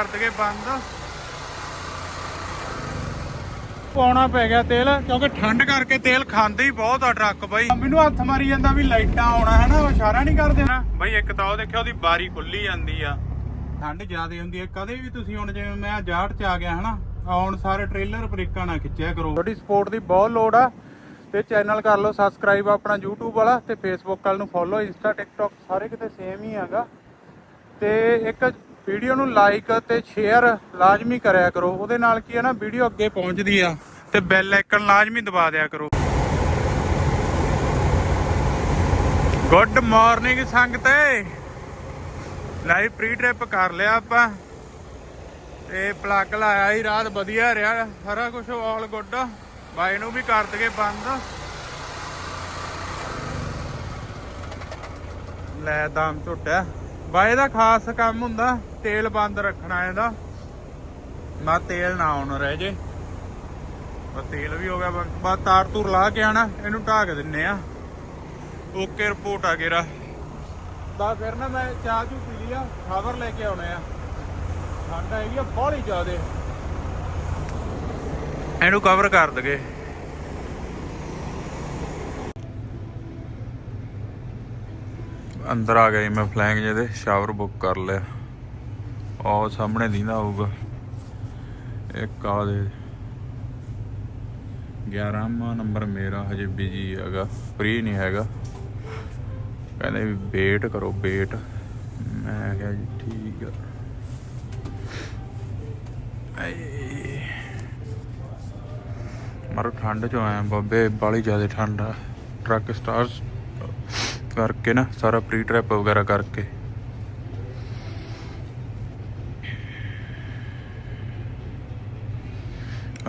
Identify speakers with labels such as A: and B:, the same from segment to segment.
A: ਕਰ ਦਗੇ ਬੰਦ। ਪਾਉਣਾ ਪੈ ਗਿਆ ਤੇਲ ਕਿਉਂਕਿ ਠੰਡ ਕਰਕੇ ਤੇਲ ਖਾਂਦੇ ਹੀ ਬਹੁਤ ਆ ਟਰੱਕ ਬਾਈ। ਮੈਨੂੰ ਹੱਥ ਮਾਰੀ ਜਾਂਦਾ ਵੀ ਲਾਈਟਾਂ ਆਉਣਾ ਹੈ ਨਾ ਉਹ ਇਸ਼ਾਰਾ ਨਹੀਂ ਕਰਦੇ। ਨਾ ਬਾਈ ਇੱਕ ਤਾਂ ਉਹ ਦੇਖਿਆ ਉਹਦੀ ਬਾਰੀ ਖੁੱਲੀ ਜਾਂਦੀ ਆ। ਠੰਡ ਜ਼ਿਆਦੇ ਹੁੰਦੀ ਹੈ ਕਦੇ ਵੀ ਤੁਸੀਂ ਹੁਣ ਜਿਵੇਂ ਮੈਂ ਜਾੜ ਚ ਆ ਗਿਆ ਹਨਾ ਆਉਣ ਸਾਰੇ ਟ੍ਰੇਲਰ ਬ੍ਰੇਕਾਂ ਨਾ ਖਿੱਚਿਆ ਕਰੋ। ਤੁਹਾਡੀ ਸਪੋਰਟ ਦੀ ਬਹੁਤ ਲੋੜ ਆ ਤੇ ਚੈਨਲ ਕਰ ਲਓ ਸਬਸਕ੍ਰਾਈਬ ਆਪਣਾ YouTube ਵਾਲਾ ਤੇ Facebook ਵਾਲ ਨੂੰ ਫੋਲੋ ਇੰਸਟਾ TikTok ਸਾਰੇ ਕਿਤੇ ਸੇਮ ਹੀ ਹੈਗਾ। ਤੇ ਇੱਕ ਵੀਡੀਓ ਨੂੰ ਲਾਈਕ ਤੇ ਸ਼ੇਅਰ ਲਾਜ਼ਮੀ ਕਰਿਆ ਕਰੋ। ਉਹਦੇ ਨਾਲ ਕੀ ਹੈ ਨਾ, ਵੀਡੀਓ ਅੱਗੇ ਪਹੁੰਚਦੀ ਆ ਤੇ ਬੈਲ ਆਈਕਨ ਲਾਜ਼ਮੀ ਦਬਾ ਦਿਆ ਕਰੋ। ਗੁੱਡ ਮਾਰਨਿੰਗ ਸੰਗਤੇ ਲਾਈਵ ਪ੍ਰੀ ਟ੍ਰਿਪ ਕਰ ਲਿਆ ਆਪਾਂ। ਤੇ ਪਲੱਗ ਲਾਇਆ ਹੀ ਰਾਤ ਵਧੀਆ ਰਿਹਾ। ਸਾਰਾ ਕੁਝ ਆਲ ਗੁੱਡ ਬਾਈ ਨੂੰ ਵੀ ਕਰ ਦਗੇ ਬੰਦ। ਲੈ ਦਮ ਝੁੱਟਿਆ। ਬਾਈ ਇਹਦਾ ਖਾਸ ਕੰਮ ਹੁੰਦਾ, ਤੇਲ ਬੰਦ ਰੱਖਣਾ ਇਹਦਾ। ਮਾ ਤੇਲ ਨਾ ਆਉਣ ਰਹਿ ਜੇ। ਬਸ ਤੇਲ ਵੀ ਹੋ ਗਿਆ, ਬਸ ਤਾਰ ਤੂਰ ਲਾ ਕੇ ਆਣਾ ਇਹਨੂੰ ਢਾਕ ਦਿੰਨੇ ਆ। ਓਕੇ, ਰਿਪੋਰਟ ਆ ਗੇਰਾ। ਬਾ, ਫਿਰ ਨਾ ਮੈਂ ਚਾਹ ਚੂ ਪੀ ਲਿਆ ਖਬਰ ਲੈ ਕੇ ਆਉਣੇ ਆ। ਠੰਡ ਹੈਗੀ ਆ ਬਾਹਲੀ ਜ਼ਿਆਦੇ। ਇਹਨੂੰ ਕਵਰ ਕਰ ਦਗੇ। ਅੰਦਰ ਆ ਗਿਆ ਜੀ, ਮੈਂ ਫਲੈਂਗ ਜਿਹਦੇ ਸ਼ਾਵਰ ਬੁੱਕ ਕਰ ਲਿਆ। ਉਹ ਸਾਹਮਣੇ ਦੀਂਦਾ ਹੋਊਗਾ। ਇੱਕ ਆ ਦੇ। 11ਵਾਂ ਨੰਬਰ ਮੇਰਾ ਹਜੇ ਬਿਜ਼ੀ ਹੈਗਾ ਫ੍ਰੀ ਨਹੀਂ ਹੈਗਾ। ਕਹਿੰਦੇ ਵੀ ਵੇਟ ਕਰੋ ਵੇਟ ਮੈਂ ਕਿਹਾ ਜੀ, ਠੀਕ ਆ। ਆਏ। ਠੰਡ ਚ ਆਇਆ, ਬਾਬੇ, ਬਾਲੀ ਜ਼ਿਆਦਾ ਠੰਡ ਆ। ਟਰੱਕ ਸਟਾਰਸ ਕਰਕੇ ਨਾ ਸਾਰਾ ਪ੍ਰੀ ਟ੍ਰਿਪ ਵਗੈਰਾ ਕਰਕੇ।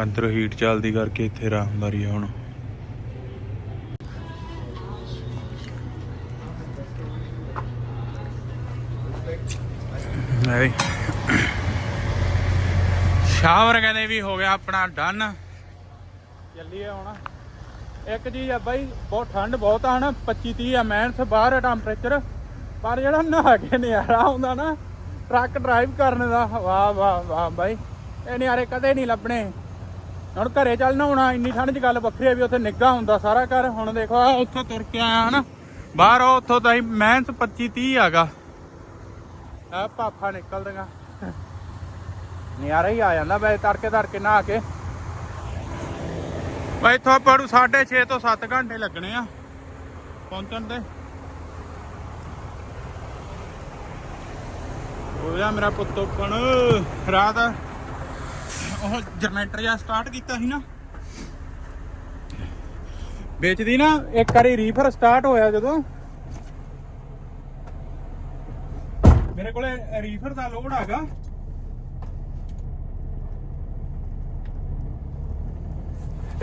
A: ਅੰਦਰ ਹੀਟ ਚੱਲਦੀ ਕਰਕੇ ਇੱਥੇ ਆਰਾਮਦਾਰੀ ਆ ਹੁਣ। ਨਹੀਂ ਸ਼ਾਵਰ ਕਹਿੰਦੇ ਵੀ ਹੋ ਗਿਆ ਆਪਣਾ ਡਨ ਚੱਲੀਏ ਹੁਣ। ਇੱਕ ਚੀਜ਼ ਆ ਬਾਈ, ਬਹੁਤ ਠੰਡ ਬਹੁਤ ਆ ਹਨਾ 25 30 ਆ ਮੈਨਸ ਬਾਹਰ ਟੈਂਪਰੇਚਰ ਪਰ ਜਿਹੜਾ ਨਹਾ ਕੇ ਨਜ਼ਾਰਾ ਆਉਂਦਾ ਨਾ, ਟਰੱਕ ਡਰਾਈਵ ਕਰਨ ਦਾ, ਵਾਹ ਵਾਹ ਵਾਹ ਬਾਈ। ਇਹ ਨਜ਼ਾਰੇ ਕਦੇ ਨਹੀਂ ਲੱਭਣੇ। ਹੁਣ ਘਰੇ ਚੱਲ ਨਹਾਉਣਾ, ਇੰਨੀ ਠੰਡ 'ਚ ਗੱਲ ਵੱਖਰੀ ਆ ਵੀ ਉੱਥੇ ਨਿੱਗਾ ਹੁੰਦਾ ਸਾਰਾ ਘਰ। ਹੁਣ ਦੇਖੋ ਆ ਉੱਥੋਂ ਤੁਰ ਕੇ ਆਇਆ ਹਨਾ। ਬਾਹਰ ਉਹ ਉੱਥੋਂ ਤਾਂ ਹੀ ਮੈਨਸ 25 30 ਆਗਾ। ਆ ਪਾਪਾ ਨਿਕਲਦੀਆਂ ਨਜ਼ਾਰਾ ਹੀ ਆ ਜਾਂਦਾ ਬਈ ਤੜਕੇ ਤੜਕੇ ਨਹਾ ਕੇ। ਬਈ ਇੱਥੋਂ ਆਪਾਂ ਨੂੰ 6:30 ਤੋਂ 7 ਘੰਟੇ ਲੱਗਣੇ ਆ। ਪਹੁੰਚਣ ਤੇ ਹੋ ਮੇਰਾ ਪੁੱਤ ਉੱਪਣ। ਰਾਤ ਉਹ ਜਨਰੇਟਰ ਜਾਂ ਸਟਾਰਟ ਕੀਤਾ ਸੀ ਨਾ। ਵਿੱਚ ਦੀ ਨਾ, ਇੱਕ ਵਾਰੀ ਰੀਫਰ ਸਟਾਰਟ ਹੋਇਆ ਜਦੋਂ। ਮੇਰੇ ਕੋਲੇ ਰੀਫਰ ਦਾ ਲੋਡ ਹੈਗਾ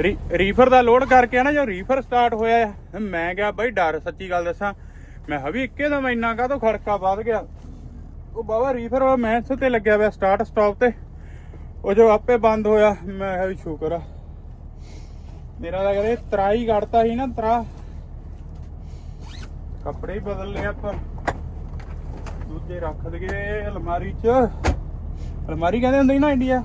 A: ਰੀਫਰ ਦਾ ਲੋਡ ਕਰਕੇ ਨਾ ਜੋ ਰੀਫਰ ਸਟਾਰਟ ਹੋਇਆ ਮੈਂ ਕਿਹਾ ਬਾਈ ਡਰ, ਸੱਚੀ ਗੱਲ ਦੱਸਾਂ। ਮੈਂ ਹਵੀ ਇੱਕੇ ਦਾ ਇੰਨਾ ਕਾਹਤੋਂ ਖੜਕਾ ਵੱਧ ਗਿਆ। ਉਹ ਬਾਬਾ ਰੀਫਰ ਉਹ ਮੈਂਸ ਤੇ ਲੱਗਿਆ ਹੋਇਆ ਸਟਾਰਟ ਸਟਾਪ ਤੇ। ਉਹ ਜੋ ਆਪੇ ਬੰਦ ਹੋਇਆ, ਮੈਂ ਕਿਹਾ ਵੀ ਸ਼ੁਕਰ ਆ। ਮੇਰਾ ਤਾਂ ਕਰੇ ਤਰਾਈ ਕੱਢਤਾ ਸੀ ਨਾ, ਤਰਾ। ਕੱਪੜੇ ਹੀ ਬਦਲ ਲਏ ਆਪਾਂ। ਦੂਜੇ ਰੱਖ ਦਗੇ ਅਲਮਾਰੀ 'ਚ। ਅਲਮਾਰੀ ਕਹਿੰਦੇ ਹੁੰਦੇ ਸੀ ਨਾ ਇੰਡੀਆ।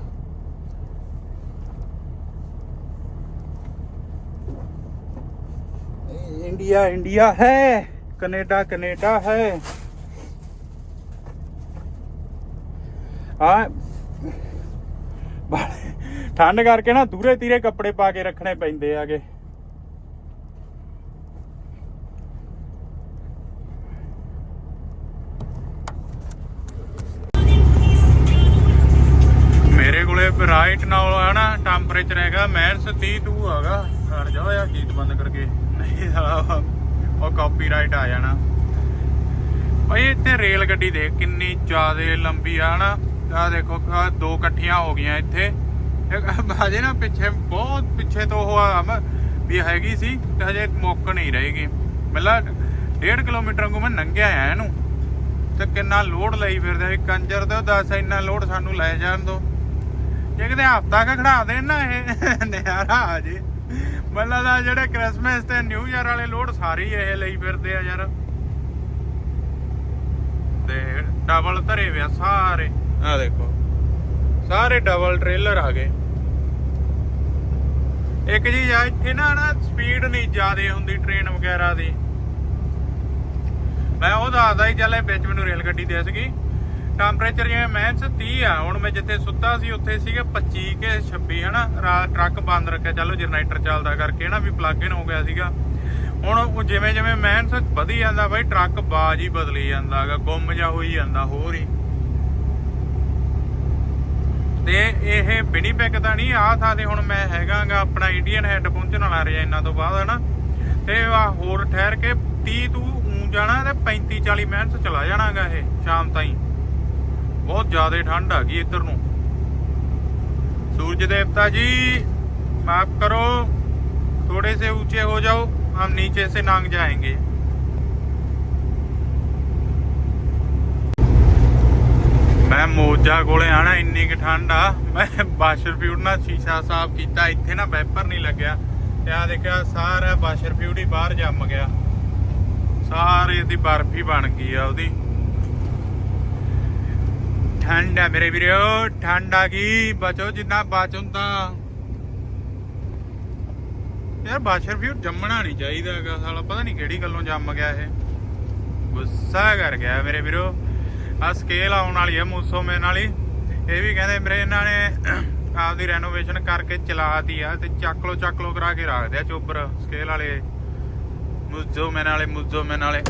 A: इंडिया इंडिया है कनेडा कनेडा है ਆ ਠੰਡ ਕਰਕੇ ਨਾ ਦੂਰੇ ਤੀਰੇ ਕੱਪੜੇ ਪਾ ਕੇ ਰੱਖਣੇ ਪੈਂਦੇ ਆਗੇ ਮੇਰੇ ਕੋਲੇ ਰਾਈਟ ਨਾਲ ਹੈ ਨਾ ਟੈਂਪਰੇਚਰ ਹੈਗਾ ਮਾਈਨਸ 32 ਹੈਗਾ ਖੜ ਜਾ ਯਾਰ ਹੀਟ ਬੰਦ ਕਰਕੇ। ਨਹੀਂ ਸਾਲਾ ਉਹ ਕਾਪੀਰਾਈਟ ਆ ਜਾਣਾ। ਭਾਈ ਇੱਥੇ ਰੇਲ ਗੱਡੀ ਦੇਖ, ਕਿੰਨੀ ਜ਼ਿਆਦੇ ਲੰਬੀ ਆ ਨਾ ਆ ਦੇਖੋ ਦੋ ਇਕੱਠੀਆਂ ਹੋ ਗਈਆਂ ਇੱਥੇ। ਬਾਜੇ ਨਾ ਪਿੱਛੇ, ਬਹੁਤ ਪਿੱਛੇ ਤੋਂ ਉਹ ਆ ਵੀ ਹੈਗੀ ਸੀ, ਤੇ ਹਜੇ ਮੁੱਕ ਨਹੀਂ ਰਹੇਗੀ ਮਤਲਬ 1.5 ਕਿਲੋਮੀਟਰ ਨੂੰ ਮੈਂ ਨੰਗਿਆ ਆ ਇਹਨੂੰ। ਤੇ ਕਿੰਨਾ ਲੋਡ ਲਈ ਫਿਰਦੇ ਸੀ ਕੰਜਰ ਤੇ ਦੱਸ ਇੰਨਾ ਲੋਡ ਸਾਨੂੰ ਲੈ ਜਾਣ ਦੋ। ਜੇ ਕਿਤੇ ਹਫਤਾ ਕ ਖੜਾ ਦੇਣ ਨਾ ਇਹ ਨਿਆਰਾ ਆ ਜੇ। ਮਤਲਬ ਦਾ ਜਿਹੜੇ ਕ੍ਰਿਸਮਸ ਤੇ ਨਿਊ ਇਅਰ ਵਾਲੇ ਲੋਡ ਸਾਰੇ ਇਹ ਲਈ ਫਿਰਦੇ ਆ ਯਾਰ। ਤੇ ਡਬਲ ਧਰੇ ਵੇ ਸਾਰੇ। ਆ ਦੇਖੋ। ਸਾਰੇ ਡਬਲ ਟ੍ਰੇਲਰ ਆ ਗਏ। ਇੱਕ ਜੀ ਆ ਇੱਥੇ ਨਾ ਨਾ ਸਪੀਡ ਨਹੀਂ ਜ਼ਿਆਦੇ ਹੁੰਦੀ ਟ੍ਰੇਨ ਵਗੈਰਾ ਦੀ। ਮੈਂ ਉਹ ਦੱਸਦਾ ਹੀ ਚੱਲ ਵਿੱਚ ਮੈਨੂੰ ਰੇਲ ਗੱਡੀ ਦੇ ਸੀਗੀ ਟੈਂਪਰੇਚਰ ਜਿਵੇਂ ਮੈਂਸ 30 ਆ, ਹੁਣ ਮੈਂ ਜਿੱਥੇ ਸੁੱਤਾ ਸੀ, ਉੱਥੇ ਸੀਗੇ 25 ਕੇ 26 ਹਨਾ? ਟਰੱਕ ਬੰਦ ਰੱਖਿਆ, ਚਲੋ ਜਨਰੇਟਰ ਚੱਲਦਾ ਕਰਕੇ ਨਾ ਵੀ ਪਲੱਗ ਇਨ ਹੋ ਗਿਆ ਸੀਗਾ। ਹੁਣ ਉਹ ਜਿਵੇਂ ਜਿਵੇਂ ਮੈਂਸ ਵਧੀ ਜਾਂਦਾ ਬਾਈ, ਟਰੱਕ ਬਾਜ ਹੀ ਬਦਲੀ ਜਾਂਦਾਗਾ ਗੁੰਮ ਜਾ ਹੋਈ ਜਾਂਦਾ, ਹੋਰ ਹੀ। ਤੇ ਇਹ ਵਿਨੀਪੈਗ ਦਾ ਨਹੀਂ, ਆਹ ਥਾਂ ਤੇ ਹੁਣ ਮੈਂ ਹੈਗਾਗਾ, ਆਪਣਾ ਇੰਡੀਅਨ ਹੈਡ ਪਹੁੰਚਣ ਵਾਲਾ ਰਿਹਾ ਇਹਨਾਂ ਤੋਂ ਬਾਅਦ, ਹਨਾ? ਤੇ ਆ ਹੋਰ ਠਹਿਰ ਕੇ 30 ਤੂੰ ਊਂ ਜਾਣਾ ਤੇ 35 40 ਮਿੰਟ ਚਲਾ ਜਾਣਾਗਾ ਇਹ, ਸ਼ਾਮ ਤਾਈਂ। ਬਹੁਤ ਜ਼ਿਆਦਾ ਠੰਡ ਆ ਗਈ ਇੱਧਰ ਨੂੰ ਸੂਰਜ ਦੇਵਤਾ ਜੀ ਮਾਫ करो थोड़े से ऊंचे हो जाओ हम नीचे से नांग जाएंगे ਮੈਂ ਮੋਜਾ ਕੋਲੇ ਆਣਾ ਇੰਨੀ ਕਿ ਠੰਡ ਆ ਮੈਂ ਬਾਸ਼ਰ ਫਿਊਡ ਨਾਲ ਸ਼ੀਸ਼ਾ ਸਾਫ਼ ਕੀਤਾ ਇੱਥੇ ਨਾ ਵੈਪਰ ਨਹੀਂ ਲੱਗਿਆ ਤੇ ਆ ਦੇਖਿਆ ਸਾਰਾ ਬਾਸ਼ਰ ਫਿਊਡ ਹੀ ਬਾਹਰ ਜੰਮ ਗਿਆ ਸਾਰੇ ਦੀ ਬਰਫ ਹੀ ਬਣ ਗਈ ਆ ਉਹਦੀ ਠੰਡ ਆ ਮੇਰੇ ਵੀਰੋ, ਠੰਡ ਆ ਗਈ। ਬਚੋ ਜਿੰਨਾ ਬਚ ਹੁੰਦਾ ਯਾਰ ਬਾਸ਼ਰ ਫਿਊਡ ਜੰਮਣਾ ਨਹੀਂ ਚਾਹੀਦਾ ਸਾਲਾ, ਪਤਾ ਨਹੀਂ ਕਿਹੜੀ ਗੱਲੋਂ ਜੰਮ ਗਿਆ ਇਹ। ਗੁੱਸਾ ਕਰ ਗਿਆ ਮੇਰੇ ਵੀਰੋ। ਆ ਸਕੇਲ ਆਉਣ ਵਾਲੀ ਹੈ ਮੂਸੋ ਮੇ ਨਾਲ ਹੀ ਇਹ ਵੀ ਕਹਿੰਦੇ ਮੇਰੇ ਇਹਨਾਂ ਨੇ ਆਪਦੀ ਰੈਨੋਵੇਸ਼ਨ ਕਰਕੇ ਚਲਾਤੀ ਆ ਤੇ ਚੱਕ ਲੋ ਚੱਕ ਲੋ ਕਰਾ ਕੇ ਰੱਖਦੇ ਆ ਚੋਬਰ। ਸਕੇਲ ਵਾਲੇ ਮੂਜੋ ਮੇ ਨਾਲੇ ਮੂਜੋ ਮੇ ਨਾਲੇ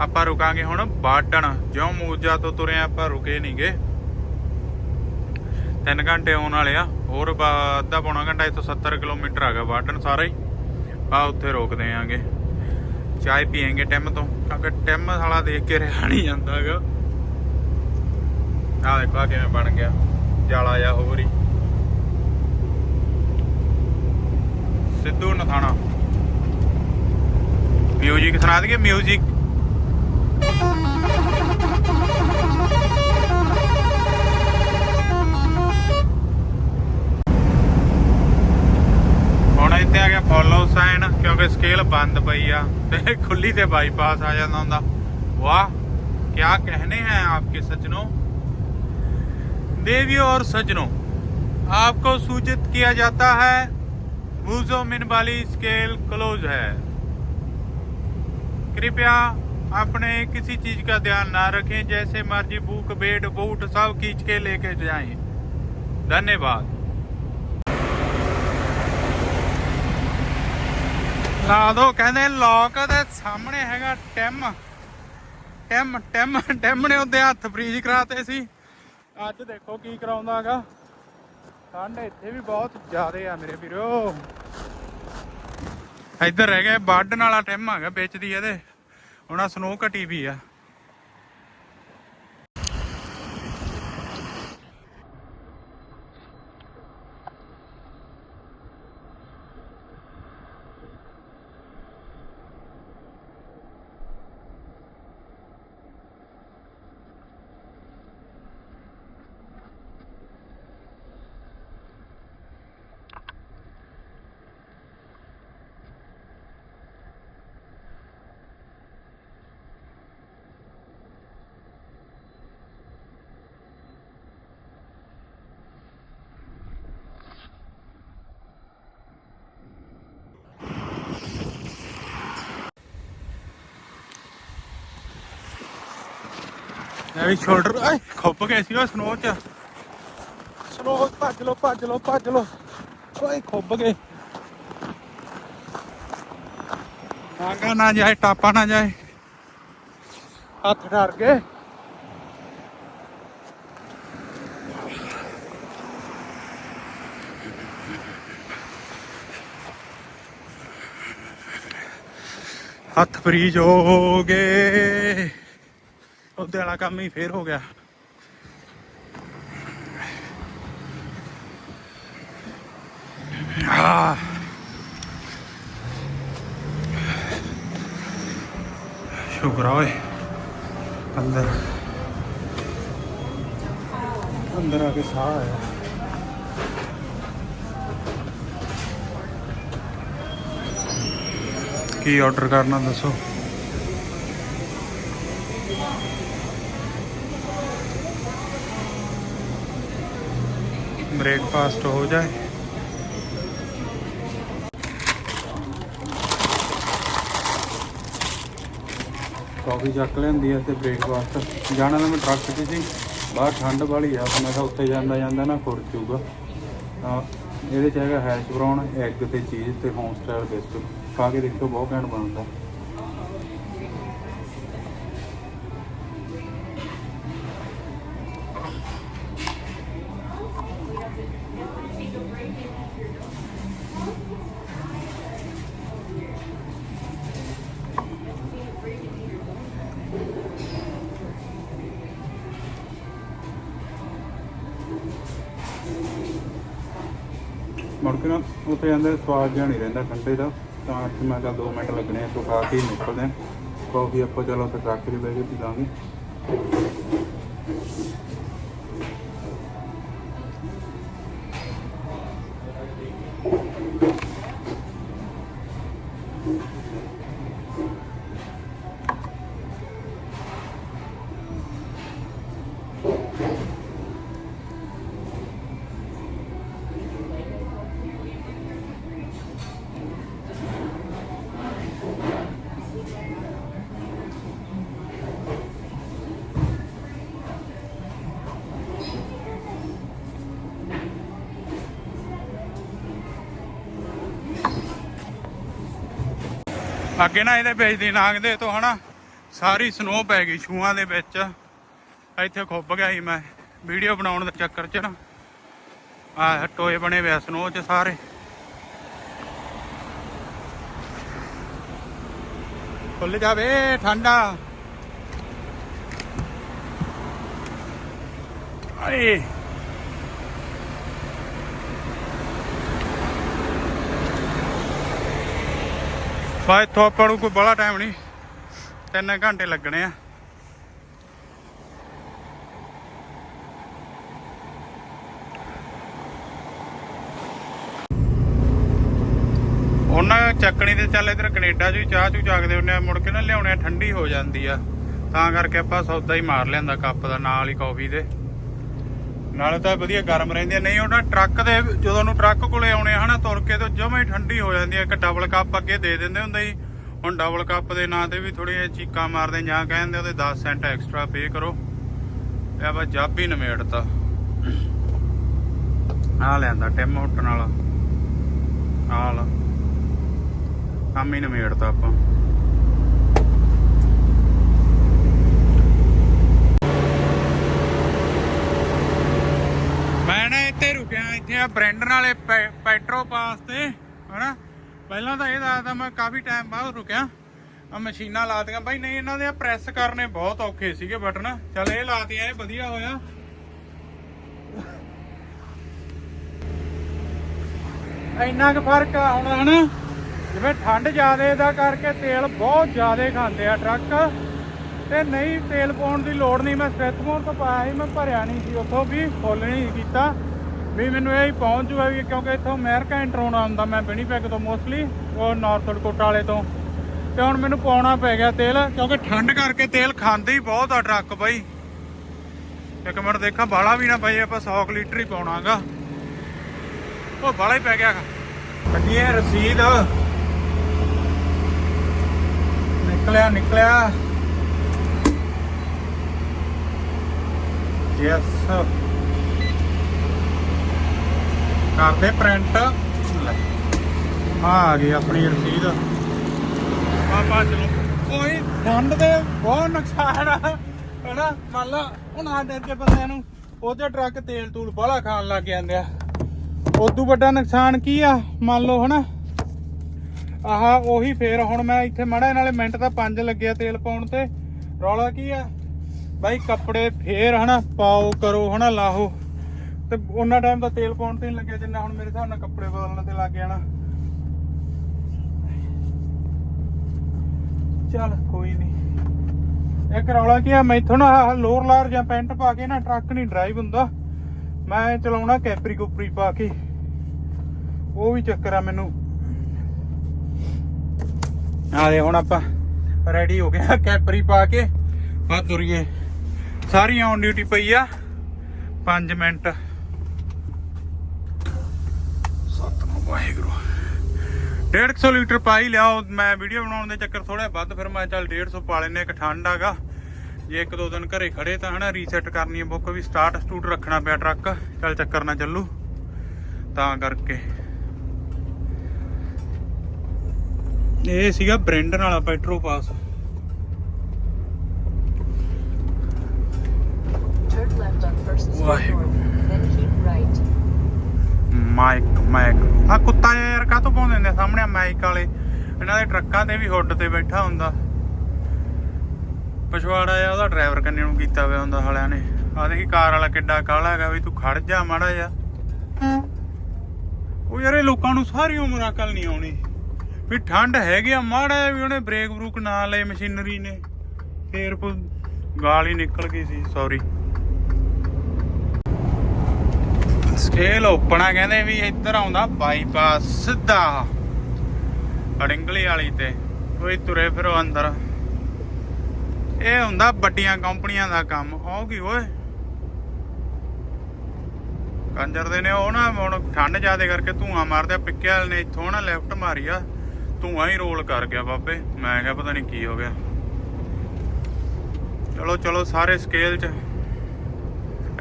A: ਆਪਾਂ ਰੁਕਾਂਗੇ ਹੁਣ ਬਾਡਣ ਜਿਉਂ ਮੂਜਾ ਤੋਂ ਤੁਰੇ ਆਪਾਂ ਰੁਕੇ ਨਹੀਂਗੇ 3 ਘੰਟੇ ਆਉਣ ਵਾਲੇ ਆ। ਹੋਰ ਅੱਧਾ ਪੌਣਾ ਘੰਟਾ, ਇੱਥੋਂ 70 ਕਿਲੋਮੀਟਰ ਹੈਗਾ ਬਾਡਣ ਸਾਰਾ ਹੀ। ਆ ਉੱਥੇ ਰੋਕਦੇ ਆਂਗੇ। ਚਾय ਪੀਏਗੇ ਟਿਮ ਤੋਂ। ਕਿਉਂਕਿ ਟਿਮ ਸਾਲਾ ਦੇਖ ਕੇ ਰਿਹਾ ਨਹੀਂ ਜਾਂਦਾਗਾ ਆ ਦੇਖੋ ਆ ਕਿਵੇਂ ਬਣ ਗਿਆ। ਜਾਲਾ ਜਾਂ ਹੋਰ ਹੀ। ਸਿੱਧੂ ਨਥਾਣਾ ਮਿਊਜ਼ਿਕ ਸੁਣਾ ਦਈਏ ਮਿਊਜ਼ਿਕ ਹੁਣ ਇੱਥੇ ਆ ਗਿਆ ਫੋਲੋ ਸਾਈਨ ਕਿਉਂਕਿ ਸਕੇਲ ਬੰਦ ਪਈ ਆ ਤੇ ਖੁੱਲੀ ਤੇ ਬਾਈਪਾਸ ਆ ਜਾਂਦਾ ਹੁੰਦਾ ਵਾਹ ਕੀ कहने हैं आपके सज्जनों देवियों और सज्जनों आपको सूचित किया जाता है मूजो मिन वाली स्केल क्लोज है कृपया अपने किसी चीज का ध्यान ना रखें जैसे मर्जी बुक बेड बूट सब खींच के लेके जाएं धन्यवाद ਲਾ ਦੋ, ਕਹਿੰਦੇ ਲੋਕ ਦੇ ਸਾਹਮਣੇ ਹੈਗਾ ਟੈਮ। ਟੈਮ ਟੈਮ ਟੈਮ ਨੇ ਉਹਦੇ ਹੱਥ ਫਰੀਜ ਕਰਾਤੇ ਸੀ। ਅੱਜ ਦੇਖੋ ਕੀ ਕਰਾਉਂਦਾ ਹੈਗਾ ਠੰਡ ਇੱਥੇ ਵੀ ਬਹੁਤ ਜ਼ਿਆਦੇ ਆ ਮੇਰੇ ਵੀਰੋ। ਇੱਧਰ ਰਹਿ ਗਿਆ ਬਾਡਨ ਵਾਲਾ ਟਿਮ ਹੈਗਾ ਵਿੱਚ ਇਹਦੇ। ਹੁਣ ਆ ਸਨੋ ਘਟੀ ਵੀ ਆ। ਇਹ ਵੀ ਸ਼ੋਲਡਰ ਆਏ ਖੁੱਪ ਗਏ ਸੀ ਉਹ ਸਨੋ ਚ। ਸਨੋ ਭੱਜ ਲੋ ਭੱਜ ਲੋ ਭੱਜ ਲੋ ਓਏ ਖੁੱਪ ਗਏ ਨਾਗਾ ਨਾ ਜਾਏ ਟਾਪਾ ਨਾ ਜਾਏ। ਹੱਥ ਠਰ ਗਏ ਹੱਥ ਫਰੀਜ ਹੋ ਗਏ। ਉਹਦੇ ਵਾਲਾ ਕੰਮ ਹੀ ਫੇਰ ਹੋ ਗਿਆ। ਆ ਸ਼ੁਕਰ ਆ ਓਏ। ਅੰਦਰ। ਅੰਦਰ ਆ ਕੇ ਸਾਹ ਆਇਆ। ਕੀ ਆਰਡਰ ਕਰਨਾ ਦੱਸੋ? ਬ੍ਰੇਕਫਾਸਟ ਹੋ ਜਾਏ। ਕਾਫੀ ਚੱਕ ਲੈਂਦੀ ਆ ਤੇ ਬ੍ਰੇਕਫਾਸਟ। ਜਾਣਾ ਤਾਂ ਮੈਂ ਟਰੱਕ 'ਚ ਸੀ। ਬਾਹਰ ਠੰਡ ਵਾਲੀ ਆ, ਤੇ ਮੈਂ ਕਿਹਾ ਉੱਥੇ ਜਾਂਦਾ ਜਾਂਦਾ ਨਾ ਖੁਰ ਜੂਗਾ। ਤਾਂ ਇਹਦੇ 'ਚ ਹੈਗਾ ਹੈਸ਼ ਬਰਾਊਨ ਐਗ ਤੇ ਚੀਜ਼ ਤੇ ਹੋਮ ਸਟਾਈਲ ਬਿਸਕੁਟ ਖਾ ਕੇ ਦੇਖੋ ਬਹੁਤ ਘੈਂਟ ਬਣਦਾ। ਸਵਾਦ ਜਿਹਾ ਨਹੀਂ ਰਹਿੰਦਾ ਠੰਡੇ ਦਾ, ਤਾਂ ਇੱਥੇ ਮੈਂ ਕਿਹਾ 2 ਮਿੰਟ ਲੱਗਣੇ ਆ ਤੋਂ ਕੇ ਹੀ ਨਿਕਲਦੇ ਆ। ਕਾਫੀ ਆਪਾਂ ਚਲੋ ਉੱਥੇ ਟਰੱਕ 'ਚ ਬਹਿ ਕੇ ਪੀ ਲਾਂਗੇ ਅੱਗੇ ਨਾ ਇਹਦੇ ਵਿੱਚ ਦੀ ਲੰਘਦੇ ਤੋਂ ਹਨਾ, ਸਾਰੀ ਸਨੋ ਪੈ ਗਈ ਛੂਆਂ ਦੇ ਵਿੱਚ। ਇੱਥੇ ਖੁੱਬ ਗਿਆ ਸੀ ਮੈਂ, ਵੀਡੀਓ ਬਣਾਉਣ ਦੇ ਚੱਕਰ 'ਚ ਨਾ। ਆ ਟੋਏ ਬਣੇ ਹੋਏ ਆ ਸਨੋ 'ਚ ਸਾਰੇ। ਖੁੱਲ ਜਾਵੇ ਠੰਡਾ। ਆਏ। ਬਾ ਇੱਥੋਂ ਆਪਾਂ ਨੂੰ ਕੋਈ ਬੜਾ ਟਾਈਮ ਨਹੀਂ ਤਿੰਨ ਘੰਟੇ ਲੱਗਣੇ ਆ। ਉਹਨਾਂ ਚੱਕਣੀ ਤੇ ਚੱਲ ਇਧਰ ਕੈਨੇਡਾ 'ਚ ਵੀ ਚਾਹ ਚੂ ਚੱਕਦੇ ਹੁੰਦੇ ਆ, ਮੁੜ ਕੇ ਨਾ ਲਿਆਉਣੇ ਆ, ਠੰਡੀ ਹੋ ਜਾਂਦੀ ਆ। ਤਾਂ ਕਰਕੇ ਆਪਾਂ ਸੌਦਾ ਹੀ ਮਾਰ ਲਿਆਂਦਾ ਕੱਪ ਦਾ, ਨਾਲ ਹੀ ਕਾਫੀ ਦੇ। ਨਾਲੇ ਤਾਂ ਵਧੀਆ ਗਰਮ ਰਹਿੰਦੀ ਨਹੀਂ ਉਹਨਾਂ ਟਰੱਕ ਦੇ ਜਦੋਂ ਨੂੰ ਟਰੱਕ ਕੋਲੇ ਆਉਣੇ ਹਨਾ, ਤੁਰ ਕੇ ਤੇ ਜਮਾ ਠੰਡੀ ਹੋ ਜਾਂਦੀ ਆ। ਇੱਕ ਡਬਲ ਕੱਪ ਅੱਗੇ ਦੇ ਦਿੰਦੇ ਹੁੰਦੇ ਸੀ। ਹੁਣ ਡਬਲ ਕੱਪ ਦੇ ਨਾਂ ਤੇ ਵੀ ਥੋੜੀਆਂ ਚੀਕਾਂ ਮਾਰਦੇ ਜਾਂ ਕਹਿੰਦੇ ਉਹਦੇ 10 ਸੈਂਟ ਐਕਸਟਰਾ ਪੇ ਕਰੋ। ਇਹ ਆਪਾਂ ਜੱਬ ਹੀ ਨਵੇੜਤਾ ਆ ਲੈਂਦਾ ਟਿਮ ਹੁੱਟਣ ਵਾਲਾ। ਆਹ ਕੰਮ ਹੀ ਨਵੇੜਤਾ ਆਪਾਂ ਮੈਂ ਨਾ ਇੱਥੇ ਰੁਕਿਆ ਇੱਥੇ ਆ ਬ੍ਰੈਂਡਨ ਵਾਲੇ ਪੈ- ਪੈਟਰੋ ਪਾਸ ਤੇ, ਹਨਾ? ਪਹਿਲਾਂ ਤਾਂ ਇਹ ਦੱਸਦਾ ਮੈਂ ਕਾਫੀ ਟਾਈਮ ਬਾਅਦ ਰੁਕਿਆ। ਆ ਮਸ਼ੀਨਾਂ ਲਾਤੀਆਂ ਬਾਈ ਨਹੀਂ, ਇਹਨਾਂ ਦੇ ਪ੍ਰੈਸ ਕਰਨੇ ਬਹੁਤ ਔਖੇ ਸੀਗੇ ਬਟਨ। ਚੱਲ ਇਹ ਲਾਤੀਆਂ ਇਹ ਵਧੀਆ ਹੋਇਆ। ਇੰਨਾ ਕੁ ਫ਼ਰਕ ਆ ਹੁਣ ਹਨਾ? ਜਿਵੇਂ ਠੰਡ ਜ਼ਿਆਦੇ ਦਾ ਕਰਕੇ ਤੇਲ ਬਹੁਤ ਜ਼ਿਆਦੇ ਖਾਂਦੇ ਆ ਟਰੱਕ। ਤੇ ਨਹੀਂ, ਤੇਲ ਪਾਉਣ ਦੀ ਲੋੜ ਨਹੀਂ। ਮੈਂ ਸਵਿਫਟਮੋਰ ਤੋਂ ਪਾਇਆ ਸੀ, ਮੈਂ ਭਰਿਆ ਨਹੀਂ ਸੀ ਉੱਥੋਂ ਵੀ, ਫੁੱਲ ਨਹੀਂ ਕੀਤਾ। ਵੀ ਮੈਨੂੰ ਇਹ ਹੀ ਪਹੁੰਚ ਜੂਗਾ ਵੀ ਕਿਉਂਕਿ ਇੱਥੋਂ ਅਮਰੀਕਾ ਇੰਟਰੋਨ ਆਉਂਦਾ ਮੈਂ ਵਿਨੀਪੈਗ ਤੋਂ ਮੋਸਟਲੀ ਉਹ ਨਾਰਥ ਕੋਟਾ ਵਾਲੇ ਤੋਂ। ਤੇ ਹੁਣ ਮੈਨੂੰ ਪਾਉਣਾ ਪੈ ਗਿਆ ਤੇਲ, ਕਿਉਂਕਿ ਠੰਡ ਕਰਕੇ ਤੇਲ ਖਾਂਦੇ ਹੀ ਬਹੁਤ ਆ ਟਰੱਕ ਬਾਈ। ਇੱਕ ਮਿੰਟ ਦੇਖਾਂ ਬਾਲਾ ਵੀ ਨਾ ਪਈ ਆਪਾਂ 100 ਕੁ ਲੀਟਰ ਹੀ ਪਾਉਣਾਗਾ। ਉਹ ਬਾਲਾ ਹੀ ਪੈ ਗਿਆ। ਕੱਢੀਏ ਰਸੀਦ। ਨਿਕਲਿਆ ਨਿਕਲਿਆ। ਯੈਸ ਕਰਦੇ ਪ੍ਰਿੰਟ ਆ ਆ ਗਈ ਆਪਣੀ ਰਸੀਦ। ਪਾਪਾ ਚਲੋ, ਕੋਈ ਠੰਡ ਦੇ ਬਹੁਤ ਨੁਕਸਾਨ ਆ, ਹਨਾ? ਮੰਨ ਲਾ, ਹੁਣ ਸਾਡੇ ਤੇ ਬੰਦਿਆਂ ਨੂੰ ਉਹਦੇ ਟਰੱਕ ਤੇਲ ਤੂਲ ਬਾਹਲਾ ਖਾਣ ਲੱਗ ਜਾਂਦੇ ਆ। ਉਦੋਂ ਵੱਡਾ ਨੁਕਸਾਨ ਕੀ ਆ? ਮੰਨ ਲਓ, ਹਨਾ? ਆਹ ਉਹੀ ਫੇਰ ਹੁਣ ਮੈਂ ਇੱਥੇ ਮੜਾ ਨਾਲੇ ਮਿੰਟ ਦਾ 5 ਲੱਗਿਆ ਤੇਲ ਪਾਉਣ ਤੇ। ਰੌਲਾ ਕੀ ਆ? ਬਾਈ ਕੱਪੜੇ ਫੇਰ, ਹਨਾ, ਪਾਓ, ਕਰੋ, ਹਨਾ, ਲਾਹੋ। ਤੇ ਉਹਨਾਂ ਟਾਈਮ ਦਾ ਤੇਲ ਪਾਉਣ ਤੇ ਨਹੀਂ ਲੱਗਿਆ ਜਿੰਨਾ ਹੁਣ ਮੇਰੇ ਹਿਸਾਬ ਨਾਲ ਕੱਪੜੇ ਬਦਲਣ ਤੇ ਲੱਗ ਜਾਣਾ ਚੱਲ ਕੋਈ ਨਹੀਂ ਇੱਕ ਰੌਲਾ ਕੀ ਆ, ਮੈਥੋਂ ਨਾ ਆਹ ਲਾਰ ਜਾਂ ਪੈਂਟ ਪਾ ਕੇ ਨਾ ਟਰੱਕ ਨਹੀਂ ਡਰਾਈਵ ਹੁੰਦਾ। ਮੈਂ ਚਲਾਉਣਾ ਕੈਪਰੀ ਕੁਪਰੀ ਪਾ ਕੇ। ਉਹ ਵੀ ਚੱਕਰ ਆ ਮੈਨੂੰ। ਆ ਹੁਣ ਆਪਾਂ ਰੈਡੀ ਹੋ ਗਏ ਕੈਪਰੀ ਪਾ ਕੇ। ਬਾ ਤੁਰੀਏ। ਸਾਰੀ ਔਨ ਡਿਊਟੀ ਪਈ ਆ। 5 ਮਿੰਟ। ਵਾਹਿਗੁਰੂ। 150 ਲੀਟਰ ਪਾ ਹੀ ਲਿਆ ਮੈਂ ਵੀਡੀਓ ਬਣਾਉਣ ਦੇ ਚੱਕਰ ਥੋੜਾ ਵੱਧ ਫਿਰ ਮੈਂ ਚੱਲ 150 ਪਾ ਲੈਨੇ ਇੱਕ ਠੰਡ ਆਗਾ। ਜੇ ਇੱਕ ਦੋ ਦਿਨ ਘਰੇ ਖੜੇ ਤਾਂ ਹਨਾ ਰੀਸੈਟ ਕਰਨੀ ਹੈ ਬੁੱਕ ਵੀ ਸਟਾਰਟ ਸਟੂਟ ਰੱਖਣਾ ਪਿਆ ਟਰੱਕ। ਚੱਲ ਚੱਕਰ ਨਾ ਚੱਲੂ। ਤਾਂ ਕਰਕੇ। ਇਹ ਸੀਗਾ ਬ੍ਰੈਂਡਨ ਵਾਲਾ Petro pass
B: Turn
A: mike mike. ਆ ਕੁੱਤਾ ਜਿਹਾ ਯਾਰ ਕਾਹਤੋਂ ਪਾਉਂਦੇ ਹੁੰਦੇ ਸਾਹਮਣੇ ਮਾਈਕ ਵਾਲੇ। ਇਹਨਾਂ ਦੇ ਟਰੱਕਾਂ ਤੇ ਵੀ ਹੁੱਡ ਤੇ ਬੈਠਾ ਹੁੰਦਾ। ਪਛਵਾੜਾ ਆ ਉਹਦਾ ਡਰਾਈਵਰ ਕੰਨੇ ਨੂੰ ਕੀਤਾ ਹੋਇਆ ਹੁੰਦਾ ਹਾਲਿਆਂ ਨੇ। ਆ ਦੇਖੀ ਕਾਰ ਵਾਲਾ ਕਿੱਡਾ ਕਾਲਾ ਹੈਗਾ ਵੀ ਤੂੰ ਖੜ ਜਾ ਮਾੜਾ ਜਾ ਉਹ ਯਾਰ ਇਹ ਲੋਕਾਂ ਨੂੰ ਸਾਰੀ ਉਮਰ ਅਕਲ ਨਹੀਂ ਆਉਣੀ। ਵੀ ਠੰਡ ਹੈਗੀ ਆ, ਮਾੜਾ ਜਿਹਾ ਵੀ ਉਹਨੇ ਬ੍ਰੇਕ ਬਰੂਕ ਨਾ ਲਏ ਮਸ਼ੀਨਰੀ ਨੇ। ਫੇਰ ਗਾਲ ਹੀ ਨਿਕਲ ਗਈ ਸੀ ਸੌਰੀ ਸਕੇਲ ਓਪਣਾ ਕਹਿੰਦੇ ਵੀ ਇੱਧਰ ਆਉਂਦਾ ਬਾਈਪਾਸ ਸਿੱਧਾ। ਅੜਿੰਗਲੀ ਵਾਲੀ ਤੇ, ਕੋਈ ਤੁਰੇ ਫਿਰੋ ਅੰਦਰ। ਇਹ ਹੁੰਦਾ ਵੱਡੀਆਂ ਕੰਪਨੀਆਂ ਦਾ ਕੰਮ, ਉਹ ਕੀ ਓਏ? ਕੰਜਰ ਦੇ ਨੇ, ਉਹ ਨਾ ਹੁਣ ਠੰਡ ਜ਼ਿਆਦੇ ਕਰਕੇ ਧੂਆਂ ਮਾਰਦੇ ਪਿੱਕੇ ਵਾਲੇ ਨੇ ਇੱਥੋਂ ਨਾ ਲੈਫਟ ਮਾਰੀ ਆ, ਧੂਆਂ ਹੀ ਰੋਲ ਕਰ ਗਿਆ ਬਾਬੇ। ਮੈਂ ਕਿਹਾ ਪਤਾ ਨਹੀਂ ਕੀ ਹੋ ਗਿਆ। ਚਲੋ ਚਲੋ ਸਾਰੇ ਸਕੇਲ 'ਚ।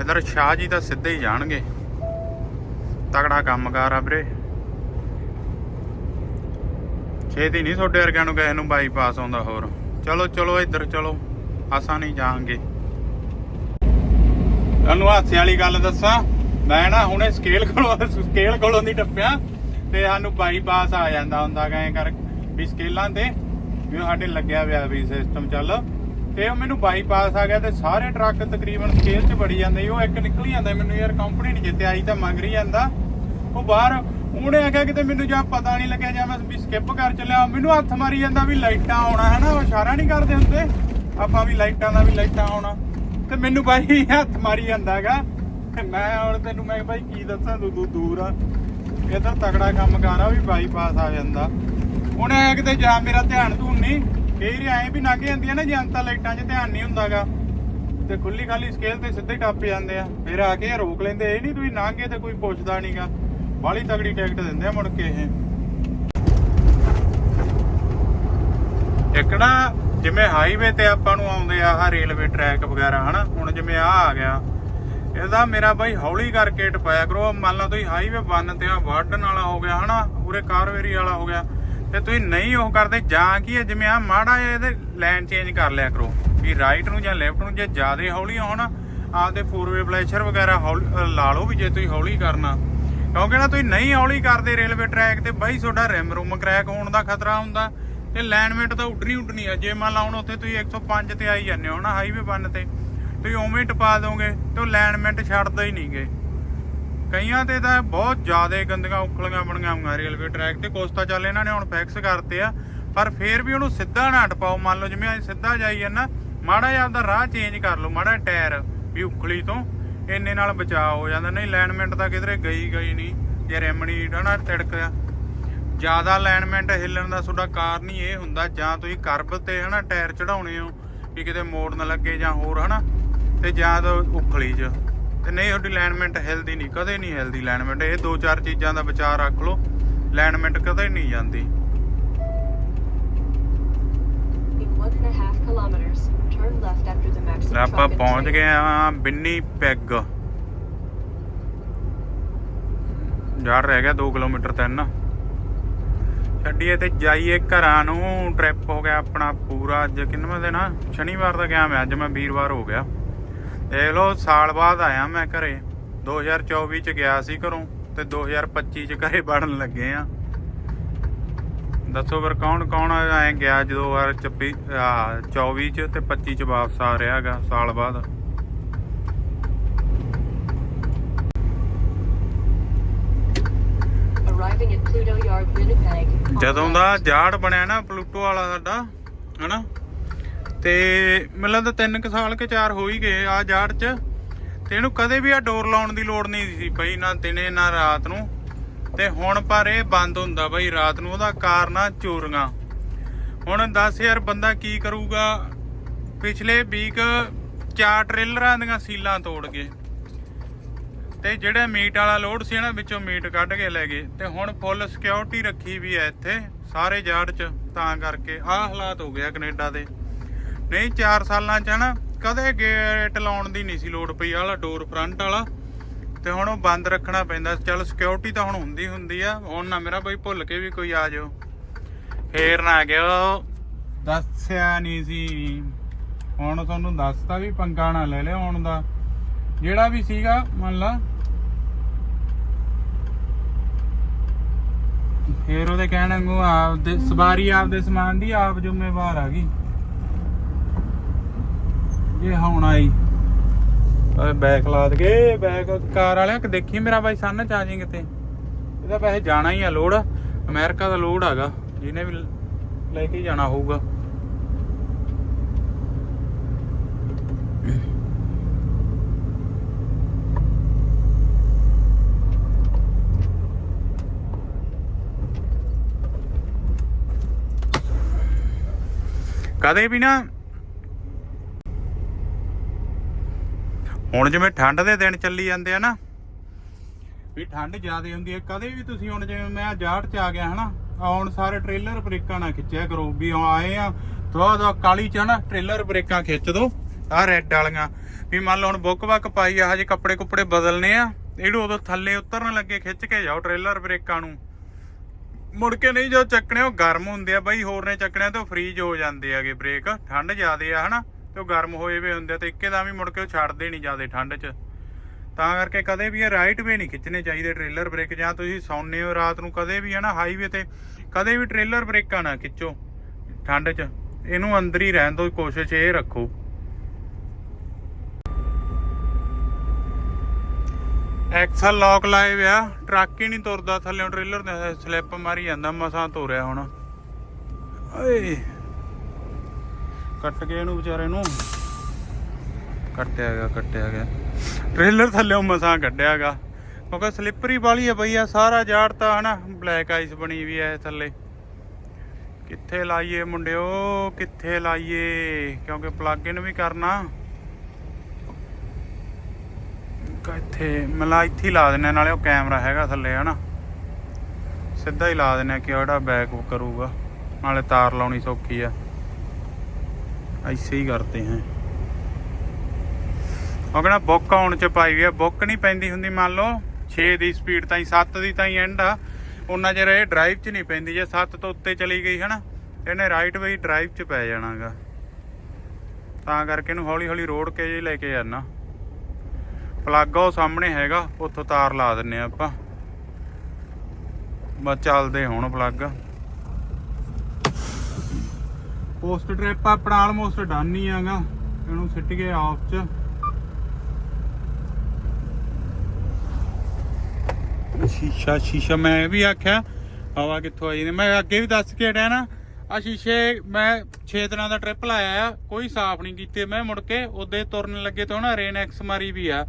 A: ਇਧਰ ਸ਼ਾਹ ਜੀ ਤਾਂ ਸਿੱਧੇ ਹੀ ਜਾਣਗੇ। ਤਗੜਾ ਕੰਮਕਾਰ ਆ ਵੀਰੇ। ਛੇਤੀ ਨਹੀਂ ਤੁਹਾਡੇ ਵਰਗਿਆਂ ਨੂੰ ਕਿਸੇ ਨੂੰ ਬਾਈਪਾਸ ਆਉਂਦਾ ਹੋਰ। ਚਲੋ ਚਲੋ, ਇੱਧਰ ਚਲੋ। ਆਸਾਂ ਨਹੀਂ ਜਾਾਂਗੇ ਤੁਹਾਨੂੰ ਹਾਸੇ ਵਾਲੀ ਗੱਲ ਦੱਸਾਂ। ਮੈਂ ਨਾ ਹੁਣੇ ਸਕੇਲ ਕੋਲੋਂ ਸਕੇਲ ਕੋਲੋਂ ਦੀ ਟੱਪਿਆ। ਤੇ ਸਾਨੂੰ ਬਾਈਪਾਸ ਆ ਜਾਂਦਾ ਹੁੰਦਾ ਗਏ ਕਰ ਵੀ ਸਕੇਲਾਂ ਤੇ ਵੀ ਸਾਡੇ ਲੱਗਿਆ ਹੋਇਆ ਵੀ ਸਿਸਟਮ ਚੱਲ। ਤੇ ਉਹ ਮੈਨੂੰ ਬਾਈਪਾਸ ਆ ਗਿਆ ਤੇ ਸਾਰੇ ਟਰੱਕ ਤਕਰੀਬਨ ਸਕੇਲ 'ਚ ਬੜੀ ਜਾਂਦੇ ਉਹ ਇੱਕ ਨਿਕਲ ਜਾਂਦਾ ਮੈਨੂੰ ਯਾਰ ਕੰਪਨੀ ਨਹੀਂ ਜਿੱਤੇ ਆਈ ਤਾਂ ਮੰਗ ਰਹੀ ਜਾਂਦਾ। ਉਹ ਬਾਹਰ ਉਹਨੇ ਆਖਿਆ ਕਿਤੇ ਮੈਨੂੰ ਜਾਂ ਪਤਾ ਨਹੀਂ ਲੱਗਿਆ ਜਾਂ ਮੈਂ ਵੀ ਸਕਿਪ ਕਰ ਚੱਲਿਆ। ਮੈਨੂੰ ਹੱਥ ਮਾਰੀ ਜਾਂਦਾ ਵੀ ਲਾਈਟਾਂ ਆਉਣਾ ਹੈ ਨਾ ਉਹ ਇਸ਼ਾਰਾ ਨਹੀਂ ਕਰਦੇ ਹੁੰਦੇ? ਆਪਾਂ ਵੀ ਲਾਈਟਾਂ ਦਾ ਵੀ ਲਾਈਟਾਂ ਆਉਣਾ। ਤੇ ਮੈਨੂੰ ਬਾਈ ਹੱਥ ਮਾਰੀ ਜਾਂਦਾ ਤੇ ਮੈਂ ਹੁਣ ਤੈਨੂੰ ਮੈਂ ਕਿਹਾ ਬਾਈ ਕੀ ਦੱਸਾਂ, ਤੂੰ ਤੂੰ ਦੂਰ ਆ। ਇਹ ਤਾਂ ਤਗੜਾ ਕੰਮ ਕਰ ਆ ਵੀ ਬਾਈਪਾਸ ਆ ਜਾਂਦਾ। ਉਹਨੇ ਆਇਆ ਕਿਤੇ ਜਾ, ਮੇਰਾ ਧਿਆਨ ਧੂਨ ਨਹੀਂ ਕਈ ਰੀ ਵੀ ਲੰਘ ਜਾਂਦੀਆਂ ਨਾ ਜਨਤਾ ਲਾਈਟਾਂ 'ਚ ਧਿਆਨ ਨਹੀਂ ਹੁੰਦਾਗਾ, ਤੇ ਖੁੱਲੀ ਖਾਲੀ ਸਕੇਲ ਤੇ ਸਿੱਧੇ ਟੱਪ ਜਾਂਦੇ ਆ। ਫਿਰ ਆ ਕੇ ਰੋਕ ਲੈਂਦੇ, ਇਹ ਨਹੀਂ ਤੁਸੀਂ ਲੰਘੇ ਤੇ ਕੋਈ ਪੁੱਛਦਾ ਨਹੀਂਗਾ। ਬਾਹਲੀ ਤਗੜੀ ਟਿਕਟ ਦਿੰਦੇ ਆ ਮੁੜ ਕੇ ਇਹ। ਇੱਕ ਨਾ ਜਿਵੇਂ ਹਾਈਵੇ ਤੇ ਆਪਾਂ ਨੂੰ ਆਉਂਦੇ ਆ, ਆਹ ਰੇਲਵੇ ਟਰੈਕ ਵਗੈਰਾ, ਹਨਾ? ਹੁਣ ਜਿਵੇਂ ਆ ਆ ਗਿਆ। ਇਹਦਾ ਮੇਰਾ ਬਾਈ ਹੌਲੀ ਕਰਕੇ ਟਪਾਇਆ ਕਰੋ। ਮੰਨ ਲਓ ਤੁਸੀਂ ਹਾਈਵੇ 1 ਤੇ ਆ ਵਾਰਡਨ ਵਾਲਾ ਹੋ ਗਿਆ, ਹਨਾ? ਪੂਰੇ ਕਾਰਵੇਰੀ ਵਾਲਾ ਹੋ ਗਿਆ। ਤੇ ਤੁਸੀਂ ਨਹੀਂ ਉਹ ਕਰਦੇ, ਜਾਂ ਕੀ ਹੈ, ਜਿਵੇਂ ਆ ਮਾੜਾ ਜਿਹਾ ਇਹਦੇ ਲਾਈਨ ਚੇਂਜ ਕਰ ਲਿਆ ਕਰੋ, ਵੀ ਰਾਈਟ ਨੂੰ ਜਾਂ ਲੈਫਟ ਨੂੰ ਜੇ ਜ਼ਿਆਦਾ ਹੌਲੀ ਹੋਣ ਆਪਦੇ ਫੋਰਵੇ ਬਲੈਸ਼ਰ ਵਗੈਰਾ ਲਾ ਲਓ ਵੀ ਜੇ ਤੁਸੀਂ ਹੌਲੀ ਕਰਨਾ। ਕਿਉਂਕਿ ਨਾ ਤੁਸੀਂ ਨਹੀਂ ਹੌਲੀ ਕਰਦੇ ਰੇਲਵੇ ਟਰੈਕ ਤੇ, ਬਾਈ ਤੁਹਾਡਾ ਰਿਮ ਰੂਮ ਕ੍ਰੈਕ ਹੋਣ ਦਾ ਖਤਰਾ ਹੁੰਦਾ, ਤੇ ਲਾਈਨਮੈਂਟ ਤਾਂ ਉੱਡਣੀ ਉੱਡਣੀ ਆ। ਜੇ ਮੰਨ ਲਾ ਹੁਣ ਉੱਥੇ ਤੁਸੀਂ 105 ਤੇ ਆਈ ਜਾਂਦੇ ਹੋ ਨਾ ਹਾਈਵੇ 1 ਤੇ, ਤੁਸੀਂ ਉਵੇਂ ਹੀ ਟਪਾ ਦੋਗੇ ਤੇ ਉਹ ਲਾਈਨਮੈਂਟ ਛੱਡਦਾ ਹੀ ਨਹੀਂਗੇ। ਕਈਆਂ ਤੇ ਤਾਂ ਬਹੁਤ ਜ਼ਿਆਦਾ ਗੰਦੀਆਂ ਉਖਲੀਆਂ ਬਣੀਆਂ ਹੋਈਆਂ ਰੇਲਵੇ ਟਰੈਕ ਤੇ। ਕੁਛ ਤਾਂ ਚੱਲ ਇਹਨਾਂ ਨੇ ਹੁਣ ਫਿਕਸ ਕਰਤੇ ਆ। ਪਰ ਫੇਰ ਵੀ ਉਹਨੂੰ ਸਿੱਧਾ ਨਾ ਟਪਾਓ ਮੰਨ ਲਓ ਜਿਵੇਂ ਅਸੀਂ ਸਿੱਧਾ ਜਾਈਏ ਜਾਂਦਾ ਮਾੜਾ ਜਿਹਾ ਆਪਦਾ ਰਾਹ ਚੇਂਜ ਕਰ ਲਓ, ਮਾੜਾ ਟਾਇਰ ਵੀ ਉਖਲੀ ਤੋਂ, ਇੰਨੇ ਨਾਲ ਬਚਾਅ ਹੋ ਜਾਂਦਾ। ਨਹੀਂ ਲਾਈਨਮੈਂਟ ਤਾਂ ਕਿਧਰੇ ਗਈ ਗਈ ਨਹੀਂ, ਜੇ ਰੈਮਣੀ ਨਾ ਤਿੜਕਿਆ ਜ਼ਿਆਦਾ ਅਲਾਈਨਮੈਂਟ ਹਿੱਲਣ ਦਾ ਤੁਹਾਡਾ ਕਾਰਨ ਹੀ ਇਹ ਹੁੰਦਾ, ਜਾਂ ਤੁਸੀਂ ਕਰਬ ਤੇ ਹਨਾ ਟਾਇਰ ਚੜਾਉਣੇ ਹੋ, ਵੀ ਕਿਤੇ ਮੋੜ ਨਾ ਲੱਗੇ ਜਾਂ ਹੋਰ ਹਨਾ, ਤੇ ਜਾਂ ਉਖਲੀ 'ਚ। ਤੇ ਨਹੀਂ ਤੁਹਾਡੀ ਅਲਾਈਨਮੈਂਟ ਹਿਲਦੀ ਨਹੀਂ ਕਦੇ ਨਹੀਂ ਹਿਲਦੀ ਅਲਾਈਨਮੈਂਟ ਇਹ ਦੋ ਚਾਰ ਚੀਜ਼ਾਂ ਦਾ ਵਿਚਾਰ ਰੱਖ ਲਓ ਅਲਾਈਨਮੈਂਟ ਕਦੇ ਨਹੀਂ ਜਾਂਦੀ। ਆਪਾਂ ਪਹੁੰਚ. ਗਏ ਆ ਬਿੰਨੀ ਪੈਗ। ਯਾਰ ਰਹਿ ਗਿਆ 2 ਕਿਲੋਮੀਟਰ ਤਿੰਨ। ਛੱਡੀਏ ਤੇ ਜਾਈਏ ਘਰਾਂ ਨੂੰ ਟ੍ਰਿਪ ਹੋ ਗਿਆ ਆਪਣਾ ਪੂਰਾ। ਅੱਜ ਕਿੰਨਵਾਂ ਦਿਨ ਆ? ਸ਼ਨੀਵਾਰ ਦਾ ਗਿਆ ਮੈਂ ਅੱਜ ਮੈਂ ਵੀਰਵਾਰ ਹੋ ਗਿਆ। ਦੇਖ ਲਓ ਸਾਲ ਬਾਅਦ ਆਇਆ ਮੈਂ ਘਰੇ। 2024 ਚ ਗਿਆ ਸੀ ਘਰੋਂ ਤੇ 2025 ਚ ਘਰੇ ਵੜਨ ਲੱਗੇ ਆ। ਦੱਸੋ ਫਿਰ ਕੌਣ ਕੌਣ ਐ ਗਿਆ ਜਦੋਂ ਵਾਰ 26 ਆ 24 ਚ ਤੇ 25 ਚ ਵਾਪਸ ਆ ਰਿਹਾ ਹੈਗਾ ਸਾਲ ਬਾਅਦ। ਜਦੋਂ ਦਾ. ਜਾੜ ਬਣਿਆ ਨਾ ਪਲੂਟੋ ਵਾਲਾ ਸਾਡਾ ਹਨਾ? ਤੇ ਮੈਨੂੰ ਤਾਂ ਤਿੰਨ ਕੁ ਸਾਲ ਕੇ ਚਾਰ ਹੋ ਹੀ ਗਏ ਆ ਜਾੜ ਚ। ਤੇ ਇਹਨੂੰ ਕਦੇ ਵੀ ਆ ਡੋਰ ਲਾਉਣ ਦੀ ਲੋੜ ਨਹੀਂ ਸੀ ਬਈ, ਨਾ ਦਿਨੇ, ਨਾ ਰਾਤ ਨੂੰ। ਤੇ ਹੁਣ ਪਰ ਇਹ ਬੰਦ ਹੁੰਦਾ ਬਈ, ਰਾਤ ਨੂੰ ਉਹਦਾ ਕਾਰਨ ਆ ਚੋਰੀਆਂ। ਹੁਣ 10000 ਬੰਦਾ ਕੀ ਕਰੂਗਾ? ਪਿਛਲੇ ਵੀਕ ਚਾਰ ਟ੍ਰੇਲਰਾਂ ਦੀਆਂ ਸੀਲਾਂ ਤੋੜ ਗਏ। ਤੇ ਜਿਹੜਾ ਮੀਟ ਵਾਲਾ ਲੋਡ ਸੀ ਨਾ, ਵਿੱਚੋਂ ਮੀਟ ਕੱਢ ਕੇ ਲੈ ਗਏ। ਤੇ ਹੁਣ ਫੁੱਲ ਸਿਕਿਉਰਿਟੀ ਰੱਖੀ ਵੀ ਐ ਇੱਥੇ, ਸਾਰੇ ਜਾੜ 'ਚ, ਤਾਂ ਕਰਕੇ। ਆਹ ਹਾਲਾਤ ਹੋ ਗਿਆ ਕੈਨੇਡਾ ਦੇ। ਨਹੀਂ 4 ਸਾਲਾਂ 'ਚ ਨਾ ਕਦੇ ਗੇਟ ਲਾਉਣ ਦੀ ਨਹੀਂ ਸੀ ਲੋੜ ਪਈ ਆਲਾ ਡੋਰ ਫਰੰਟ ਵਾਲਾ। ਤੇ ਹੁਣ ਉਹ ਬੰਦ ਰੱਖਣਾ ਪੈਂਦਾ। ਚੱਲ ਸਿਕਿਉਰਿਟੀ ਤਾਂ ਹੁਣ ਹੁੰਦੀ ਹੁੰਦੀ ਆ। ਹੁਣ ਨਾ ਮੇਰਾ ਬਈ ਭੁੱਲ ਕੇ ਵੀ ਕੋਈ ਆ ਜਾਓ। ਫੇਰ ਨਾ ਗਿਓ। ਦੱਸਿਆ ਨਹੀਂ ਸੀ। ਹੁਣ ਤੁਹਾਨੂੰ ਦੱਸਤਾ ਵੀ ਪੰਗਾ ਨਾ ਲੈ ਲਿਓ ਹੁਣ ਦਾ। ਜਿਹੜਾ ਵੀ ਸੀਗਾ, ਮੰਨ ਲਾ। ਫੇਰ ਉਹਦੇ ਕਹਿਣ ਵਾਂਗੂ ਆਪਦੇ ਸਵਾਰੀ ਆਪਦੇ ਸਮਾਨ ਦੀ ਆਪ ਜ਼ਿੰਮੇਵਾਰ ਆ ਗਈ। ਇਹ ਹੁਣ ਆਈ। ਓਏ ਬੈਕ ਲਾ ਕੇ ਬੈਕ ਕਾਰ ਵਾਲਿਆ ਕਿ ਦੇਖੀ ਮੇਰਾ ਬਾਈ ਸੰਨ ਚ ਆ ਜਾਈਂ ਕਿਤੇ ਇਹਦਾ ਵੈਸੇ ਜਾਣਾ ਹੀ ਆ ਲੋਡ ਅਮਰੀਕਾ ਦਾ ਲੋਡ ਹੈਗਾ, ਜਿਹਨੇ ਵੀ ਲੈ ਕੇ ਹੀ ਜਾਣਾ ਹੋਊਗਾ। ਕਦੇ ਵੀ ਨਾ ਹੁਣ ਜਿਵੇਂ ਠੰਡ ਦੇ ਦਿਨ ਚੱਲੀ ਜਾਂਦੇ ਆ ਨਾ, ਵੀ ਠੰਡ ਜਿਆਦੇ ਹੁੰਦੀ ਹੈ ਕਦੇ ਵੀ ਤੁਸੀਂ ਹੁਣ ਜਿਵੇਂ ਮੈਂ ਜਾੜ ਚ ਆ ਗਿਆ ਹਨਾ, ਆਉਣ ਸਾਰੇ ਟ੍ਰੇਲਰ ਬ੍ਰੇਕਾਂ ਨਾ ਖਿੱਚਿਆ ਕਰੋ, ਵੀ ਹੁਣ ਆਏ ਆ ਤਵਾ ਦਾ ਕਾਲੀ ਚ ਨਾ ਟ੍ਰੇਲਰ ਬ੍ਰੇਕਾਂ ਖਿੱਚ ਦੋ, ਆਹ ਰੈੱਡ ਵਾਲੀਆਂ, ਵੀ ਮੰਨ ਲਓ ਹੁਣ ਬੁੱਕ ਬੱਕ ਪਾਈ ਆ ਹਜੇ ਕੱਪੜੇ ਕੁੱਪੜੇ ਬਦਲਨੇ ਆ, ਇਹਨੂੰ ਉਦੋਂ ਥੱਲੇ ਉਤਰਨ ਲੱਗੇ ਖਿੱਚ ਕੇ ਜਾਓ ਟ੍ਰੇਲਰ ਬ੍ਰੇਕਾਂ ਨੂੰ। ਮੁੜ ਕੇ ਨਹੀਂ ਜੋ ਚੱਕਣੇ, ਉਹ ਗਰਮ ਹੁੰਦੇ ਆ, ਬਾਈ ਹੋਰ ਨੇ ਚੱਕਣੇ ਤੇ ਉਹ ਫ੍ਰੀਜ ਹੋ ਜਾਂਦੇ ਆਗੇ ਬ੍ਰੇਕ, ਠੰਡ ਜ਼ਿਆਦੇ ਆ ਹਨਾ। ਤੇ ਉਹ ਗਰਮ ਹੋਏ ਵੇ ਹੁੰਦੇ ਆ ਤੇ ਇੱਕੇ ਦਾ ਵੀ ਮੁੜ ਕੇ ਉਹ ਛੱਡਦੇ ਨਹੀਂ ਜ਼ਿਆਦੇ ਠੰਡ 'ਚ। ਤਾਂ ਕਰਕੇ ਕਦੇ ਵੀ ਇਹ ਰਾਈਟ ਵੇ ਨਹੀਂ ਖਿੱਚਣੇ ਚਾਹੀਦੇ ਟ੍ਰੇਲਰ ਬ੍ਰੇਕ ਜਾਂ ਤੁਸੀਂ ਸੌਂਦੇ ਹੋ ਰਾਤ ਨੂੰ ਕਦੇ ਵੀ ਹਨਾ ਹਾਈਵੇ ਤੇ, ਕਦੇ ਵੀ ਟ੍ਰੇਲਰ ਬ੍ਰੇਕਾਂ ਨਾ ਖਿੱਚੋ ਠੰਡ 'ਚ। ਇਹਨੂੰ ਅੰਦਰ ਹੀ ਰਹਿਣ ਦਿਓ, ਕੋਸ਼ਿਸ਼ ਇਹ ਰੱਖੋ। ਐਕਸਲ ਲੌਕ ਲਾਏ ਵਿਆ ਟਰੱਕ ਹੀ ਨਹੀਂ ਤੁਰਦਾ ਥੱਲੇੋਂ ਟ੍ਰੇਲਰ ਦੇ ਸਲਿੱਪ ਮਾਰੀ ਜਾਂਦਾ, ਮਸਾਂ ਤੋਰਿਆ ਹੁਣ। ਓਏ ਕੱਟ ਗਏ ਇਹਨੂੰ ਵਿਚਾਰੇ ਨੂੰ। ਕੱਟਿਆ ਗਿਆ ਕੱਟਿਆ ਗਿਆ। ਟ੍ਰੇਲਰ ਥੱਲੇੋਂ ਮਸਾਂ ਕੱਢਿਆ ਗਾ। ਕਿਉਂਕਿ ਸਲਿੱਪਰੀ ਵਾਲੀ ਆ ਬਈ ਆ, ਸਾਰਾ ਜਾੜ ਤਾਂ ਹਨਾ ਬਲੈਕ ਆਈਸ ਬਣੀ ਵੀ ਐ ਥੱਲੇ। ਕਿੱਥੇ ਲਾਈਏ ਮੁੰਡਿਓ, ਕਿੱਥੇ ਲਾਈਏ? ਕਿਉਂਕਿ ਪਲੱਗ ਇਨ ਵੀ ਕਰਨਾ। ਕਿੱਥੇ ਮਲਾ ਇੱਥੇ ਹੀ ਲਾ ਦਿੰਨੇ ਨਾਲੇ ਉਹ ਕੈਮਰਾ ਹੈਗਾ ਥੱਲੇ ਹਨਾ। ਸਿੱਧਾ ਹੀ ਲਾ ਦਿੰਨੇ ਕਿ ਉਹਦਾ ਬੈਕ ਕਰੂਗਾ, ਨਾਲੇ ਤਾਰ ਲਾਉਣੀ ਸੌਖੀ ਆ। ਐਸੇ ਹੀ ਕਰਦੇ ਹਾਂ। ਉਹ ਕਹਿੰਦਾ ਬੁੱਕ ਆਉਣ ਚ ਪਾਈ ਵੀ ਆ, ਬੁੱਕ ਨਹੀਂ ਪੈਂਦੀ ਹੁੰਦੀ ਮੰਨ ਲਓ 6 ਦੀ ਸਪੀਡ ਤਾਈਂ 7 ਦੀ ਤਾਈਂ ਐਂਡ ਆ। ਉਹਨਾਂ ਚਿਰ ਇਹ ਡਰਾਈਵ 'ਚ ਨਹੀਂ ਪੈਂਦੀ, ਜੇ 7 ਤੋਂ ਉੱਤੇ ਚਲੀ ਗਈ ਹਨਾ ਇਹਨੇ ਰਾਈਟ ਵੇ ਡਰਾਈਵ 'ਚ ਪੈ ਜਾਣਾਗਾ। ਤਾਂ ਕਰਕੇ ਇਹਨੂੰ ਹੌਲੀ ਹੌਲੀ ਰੋੜ ਕੇ ਜੇ ਲੈ ਕੇ ਜਾਣਾ ਪਲੱਗ ਉਹ ਸਾਹਮਣੇ ਹੈਗਾ, ਉੱਥੋਂ ਤਾਰ ਲਾ ਦਿੰਨੇ ਆ ਆਪਾਂ। ਬਸ ਚੱਲਦੇ ਹੁਣ ਪਲੱਗ ਪੋਸਟ ਟ੍ਰਿਪ ਆਪਣਾ ਆਲਮੋਸਟ ਡਨ ਹੀ ਆਗਾ ਇਹਨੂੰ ਸਿੱਟ ਕੇ ਆਫ ਚ। ਸ਼ੀਸ਼ਾ ਸ਼ੀਸ਼ਾ, ਮੈਂ ਵੀ ਆਖਿਆ, ਹਵਾ ਕਿੱਥੋਂ ਆਈ ਨੇ। ਮੈਂ ਅੱਗੇ ਵੀ ਦੱਸ ਕੇ ਹਟਿਆ ਨਾ ਆ ਸ਼ੀਸ਼ੇ, ਮੈਂ 6 ਦਿਨਾਂ ਦਾ ਟ੍ਰਿਪ ਲਾਇਆ ਆ, ਕੋਈ ਸਾਫ਼ ਨਹੀਂ ਕੀਤੇ ਮੈਂ ਮੁੜ ਕੇ, ਉਹਦੇ ਤੁਰਨ ਲੱਗੇ ਤੋਂ ਨਾ ਰੇਨ ਐਕਸ ਮਾਰੀ ਵੀ ਆ।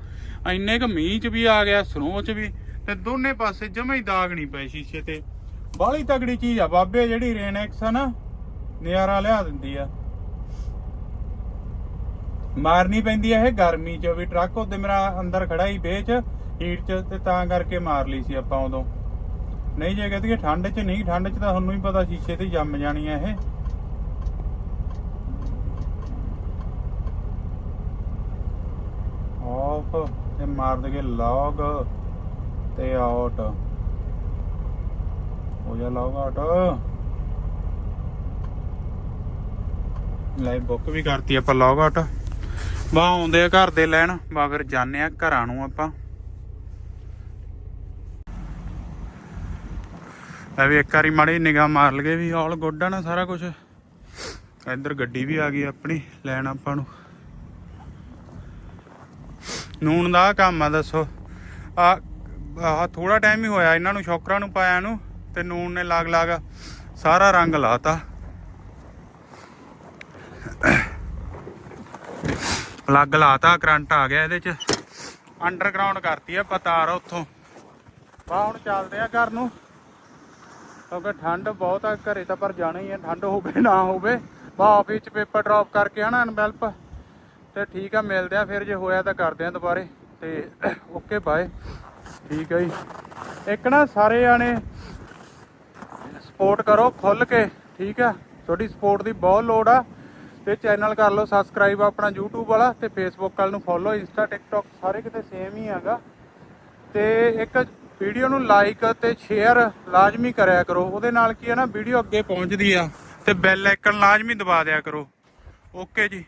A: ਇੰਨੇ ਕ ਮੀਂਹ ਚ ਵੀ ਆ ਗਿਆ ਸਨੋ ਚ ਵੀ, ਤੇ ਦੋਨੇ ਪਾਸੇ ਜਮੇ ਹੀ ਦਾਗ ਨਹੀਂ ਪਏ ਸ਼ੀਸ਼ੇ ਤੇ। ਬਾਹਲੀ ਤਗੜੀ ਚੀਜ਼ ਆ, ਬਾਬੇ, ਜਿਹੜੀ ਰੇਨ ਐਕਸ ਆ ਨਾ ਨਜ਼ਾਰਾ ਲਿਆ ਦਿੰਦੀ ਆ। ਮਾਰਨੀ ਪੈਂਦੀ ਆ ਇਹ ਗਰਮੀ ਚ ਵੀ ਟਰੱਕ ਉਹਦੇ ਮੇਰਾ ਅੰਦਰ ਖੜਾ ਹੀ ਬੇਚ ਹੀਟ ਚ, ਤੇ ਤਾਂ ਕਰਕੇ ਮਾਰ ਲਈ ਸੀ ਆਪਾਂ ਉਦੋਂ। ਨਹੀਂ ਜੇ ਕਹਦੀ ਠੰਡ ਚ ਨਹੀਂ, ਠੰਡ ਚ ਤਾਂ ਤੁਹਾਨੂੰ ਹੀ ਪਤਾ ਸ਼ੀਸ਼ੇ ਤੇ ਜੰਮ ਜਾਣੀ ਆ ਇਹ। ਆਫ ਤੇ ਮਾਰ ਦਗੇ ਲੌਗ ਤੇ ਆਊਟ ਹੋ ਜਾ ਲੌਗ ਆਊਟ ਲਾਈਵ ਬੁੱਕ ਵੀ ਕਰਤੀ ਆਪਾਂ ਲੌਗ ਆਊਟ ਬਾ ਆਉਂਦੇ ਆ ਘਰ ਦੇ ਲੈਣ। ਬਾ ਫਿਰ ਜਾਣੇ ਆ ਘਰਾਂ ਨੂੰ ਆਪਾਂ। ਐ ਵੀ ਇੱਕ ਵਾਰੀ ਮਾੜੀ ਨਿਗਾਹ ਮਾਰ ਲਗੇ ਵੀ ਆਲ ਗੁੱਡ ਆ ਨਾ ਸਾਰਾ ਕੁਝ ਇੱਧਰ ਗੱਡੀ ਵੀ ਆ ਗਈ ਆਪਣੀ, ਲੈਣ ਆਪਾਂ ਨੂੰ। ਨੂਣ ਦਾ ਕੰਮ ਆ, ਦੱਸੋ। ਆ ਆ ਥੋੜਾ ਟਾਈਮ ਹੀ ਹੋਇਆ, ਇਹਨਾਂ ਨੂੰ, ਸ਼ੌਕਰਾਂ ਨੂੰ ਪਾਇਆ ਨੂੰ, ਤੇ ਨੂਣ ਨੇ ਲਾਗ ਲਾਗ ਸਾਰਾ ਰੰਗ ਲਾਤਾ। ਪਲੱਗ ਲਾਤਾ, ਕਰੰਟ ਆ ਗਿਆ ਇਹਦੇ ਚ। ਅੰਡਰਗਰਾਉਂਡ ਕਰਤੀ ਆ ਪਤਾਰ ਉੱਥੋਂ। ਬਾ ਹੁਣ ਚੱਲਦੇ ਆ ਘਰ ਨੂੰ। ਕਿਉਂਕਿ ਠੰਡ ਬਹੁਤ ਆ ਘਰੇ ਤਾਂ, ਪਰ ਜਾਣਾ ਹੀ ਆ। ਠੰਡ ਹੋਵੇ, ਨਾ ਹੋਵੇ। ਬਾ ਆਫਿਸ ਚ ਪੇਪਰ ਡ੍ਰੌਪ ਕਰਕੇ ਹਨਾ ਐਨਵੈਲਪ ਤੇ ਠੀਕ ਆ, ਮਿਲਦੇ ਆ ਫਿਰ। ਜੇ ਹੋਇਆ ਤਾਂ ਕਰਦੇ ਆ ਦੁਬਾਰੇ। ਤੇ ਓਕੇ ਬਾਏ ਠੀਕ ਹੈ ਜੀ। ਇੱਕ ਨਾ ਸਾਰੇ ਜਾਣੇ ਸਪੋਰਟ ਕਰੋ ਖੁੱਲ ਕੇ। ਠੀਕ ਆ। ਤੁਹਾਡੀ ਸਪੋਰਟ ਦੀ ਬਹੁਤ ਲੋੜ ਆ। ਤੇ ਚੈਨਲ ਕਰ ਲਓ ਸਬਸਕ੍ਰਾਈਬ ਆਪਣਾ YouTube ਵਾਲਾ ਤੇ Facebook ਵਾਲ ਨੂੰ ਫੋਲੋ ਇੰਸਟਾ ਟਿਕਟੌਕ ਸਾਰੇ ਕਿਤੇ ਸੇਮ ਹੀ ਹੈਗਾ। ਤੇ ਇੱਕ ਵੀਡੀਓ ਨੂੰ ਲਾਈਕ ਤੇ ਸ਼ੇਅਰ ਲਾਜ਼ਮੀ ਕਰਿਆ ਕਰੋ। ਉਹਦੇ ਨਾਲ ਕੀ ਹੈ ਨਾ ਵੀਡੀਓ ਅੱਗੇ ਪਹੁੰਚਦੀ ਆ ਤੇ ਬੈਲ ਆਈਕਨ ਲਾਜ਼ਮੀ ਦਬਾ ਦਿਆ ਕਰੋ। ਓਕੇ ਜੀ।